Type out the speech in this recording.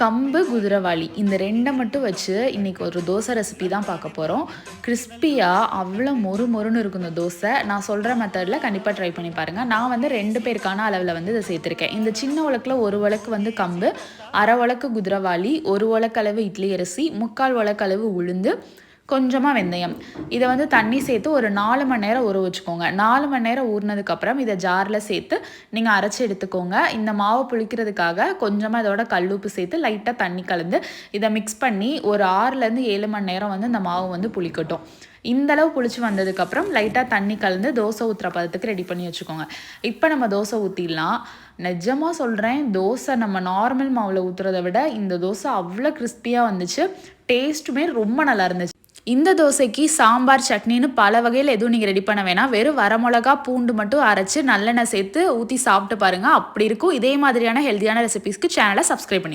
கம்பு குதிரவாளி. இந்த ரெண்டை மட்டும் வச்சு இன்றைக்கி ஒரு தோசை ரெசிபி தான் பார்க்க போகிறோம் கிறிஸ்பியாக அவ்வளோ மொறு மொறுன்னு இருக்கும் இந்த தோசை. நான் சொல்கிற மெத்தடில் கண்டிப்பாக ட்ரை பண்ணி பாருங்கள் நான் வந்து ரெண்டு பேருக்கான அளவில் வந்து இதை சேர்த்துருக்கேன். இந்த சின்ன உலக்கில் ஒரு உலக்கு வந்து கம்பு அரை உலக்கு குதிரவாளி ஒரு உலக்களவு இட்லி அரிசி முக்கால் உலக்களவு உளுந்து கொஞ்சமாக வெந்தயம். இதை வந்து தண்ணி சேர்த்து ஒரு நாலு மணி நேரம் ஊற வச்சுக்கோங்க. நாலு மணி நேரம் ஊறினதுக்கப்புறம் இதை ஜாரில் சேர்த்து நீங்கள் அரைச்சி எடுத்துக்கோங்க. இந்த மாவு புளிக்கிறதுக்காக கொஞ்சமாக இதோட கல்லுப்பு சேர்த்து லைட்டாக தண்ணி கலந்து இதை மிக்ஸ் பண்ணி ஒரு ஆறுலேருந்து ஏழு மணி நேரம் வந்து இந்த மாவு வந்து புளிக்கட்டும். இந்த அளவு புளிச்சு வந்ததுக்கப்புறம் லைட்டாக தண்ணி கலந்து தோசை ஊற்றுற பதத்துக்கு ரெடி பண்ணி வச்சுக்கோங்க. இப்போ நம்ம தோசை ஊற்றிடலாம் நிஜமாக சொல்கிறேன் தோசை நம்ம நார்மல் மாவில் ஊற்றுறத விட இந்த தோசை அவ்வளோ கிறிஸ்பியாக வந்துச்சு. டேஸ்ட்டுமே ரொம்ப நல்லா இருந்துச்சு. இந்த தோசைக்கு சாம்பார் சட்னின்னு பல வகையில் எதுவும் நீங்கள் ரெடி பண்ண வேணாம். வெறும் வரமிளகா பூண்டு மட்டும் அரைச்சி நல்லெண்ணெய் சேர்த்து ஊற்றி சாப்பிட்டு பாருங்கள் அப்படி இருக்கும். இதே மாதிரியான ஹெல்த்தியான ரெசிபிஸ்க்கு சேனலை சப்ஸ்கிரைப் பண்ணி